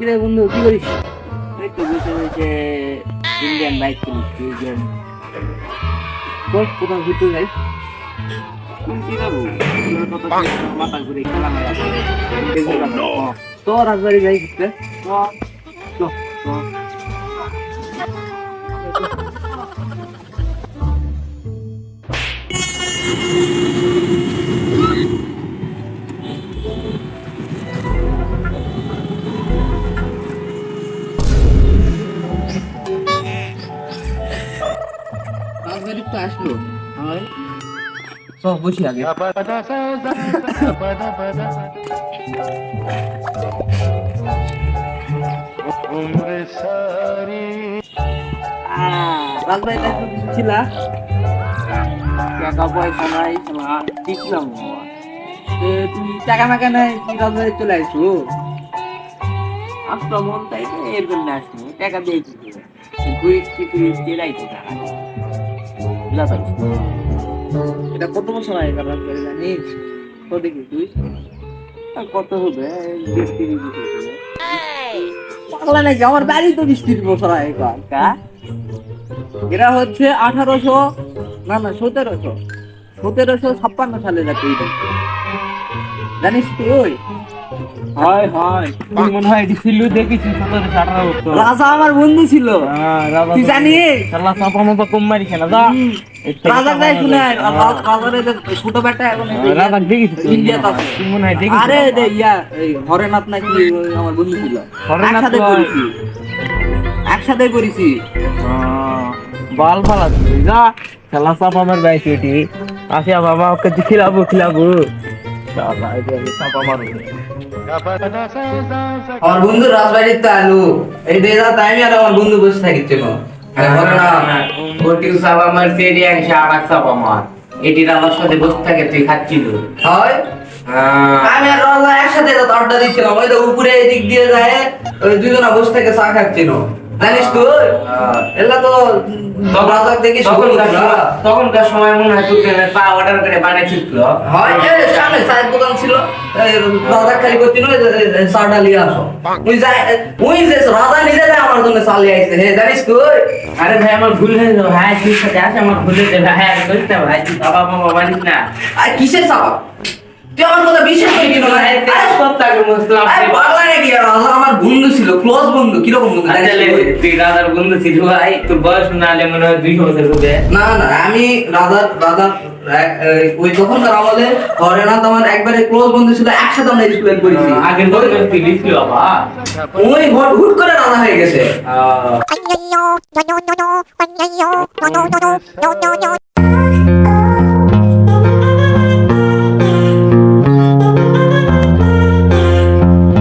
কিরে বন্ধু কি করিস? এই তো বসে বসে ইন্ডিয়ান বাইক কিনছি ইন্ডিয়ান বল কোথাও ঘুরতে যাই? কিনছি যাব? তোর মাথা ঘুরে খেলা মেলা তো রাজবাড়ি যাই ঘুরতে? তো তো রাজবাড়ি তো আসলো। হয় সব বসি আগে। রাজবাড়িতে একটু কিছু ছিলা? টাকা পয়সা নাই। এ, তুমি টাকা মাকা নাই কি রাজবাড়ি চলে আসছো আসতো মন তাই এর জন্য আসনি টাকা দিয়েছি ঘুরিচ্ছি ফিরিচ্ছি রাইতে টাকা পারছি এটা কত বছর আগেকার রাজবাড়ি জানিস? তো দেখি তুই? কত হবে? বিশ পাগলা নাকি? আমার বাড়ি তো বিশ তিরিশ বছর আগে এরা হচ্ছে আঠারোশো, না না, সতেরোশো। সতেরোশো ছাপ্পান্ন সালে যাতে জানিস তুই হয় হয়। তুই মনে হয় এটি ছিল দেখেছি সতেরোশো আঠারো বছর রাজা আমার বন্ধু ছিল। হ্যাঁ, তুই জানিস? শালা চাপা মাপা কম মারি খেলা যা। হুম। এর থেকে রাজা চাপা শুনে রাজার ছোট বেটা এখন এই যে রাজা দেখেছি ইন্ডিয়াতে আছে। তুই মনে হয় দেখেছিস আরে ইয়া হরেনাথ নাকি আমার বন্ধু ছিল। হরেনাথ একসাথে করেছি। একসাথে করেছি। হ্যাঁ, বাল ফালা যা। খেলা চাপ আমার এটি আসিয়া বাবা ওকে খিলাবো খিলাবো। আমি। আমার বন্ধু রাজবাড়ির তো আলু। এই দেদা তাই আর আমার বন্ধু বসে থাকিছিল গোটিউ সাপ আমার সেরি একশো আর সাপ আমার। এটি রাজার সাথে বসে থাকে তুই খাচ্ছিল হয়। আমি আর রাজা একসাথে আড্ডা দিচ্ছিলাম ওই তো উপরে এদিক দিয়ে যায় ওই দুজনা বসে থেকে চা খাচ্ছিল। জানিস তুই এলা তো রাজা দেখি তখনকার সময়- মনে হয় তুই চা অর্ডার করে বানিয়েছিল। হয় সামনে চায়ের দোকান ছিল রাজা খালি করছিল এই যে- এই যে চাটা নিয়ে আসো। ওই যায় ওই যে রাজা নিজে যায় আমার জন্য চা লিয়ে আইছে হে জানিস তুই আরে ভাই আমার ভুল হয়ে যাবে ভাই তুই সাথে আসে আমার ভুল হয়ে যাবে ভাই আর করিস না ভাই তুই বাবা মামা বানিস না। আর কিসের চাপা তুই আমার কথা বিশ্বাস করি কিনা ভাই, আরে বন্ধু ছিল ক্লোজ বন্ধু কীরকম বন্ধু? আচ্ছা, তুই? তুই রাজার বন্ধু ছিল ভাই তোর বয়স না হলে মনে হয় দুই বছর হবে না না আমি রাজার রাজার ওই তখনকার আমলে হরেনাথ আমার একবারে ক্লোজ বন্ধু ছিল একসাথে আমরা স্কুলে পড়েছি। তুই লিখলি বাবা। ওই হুট করে রাজা হয়ে গেছে।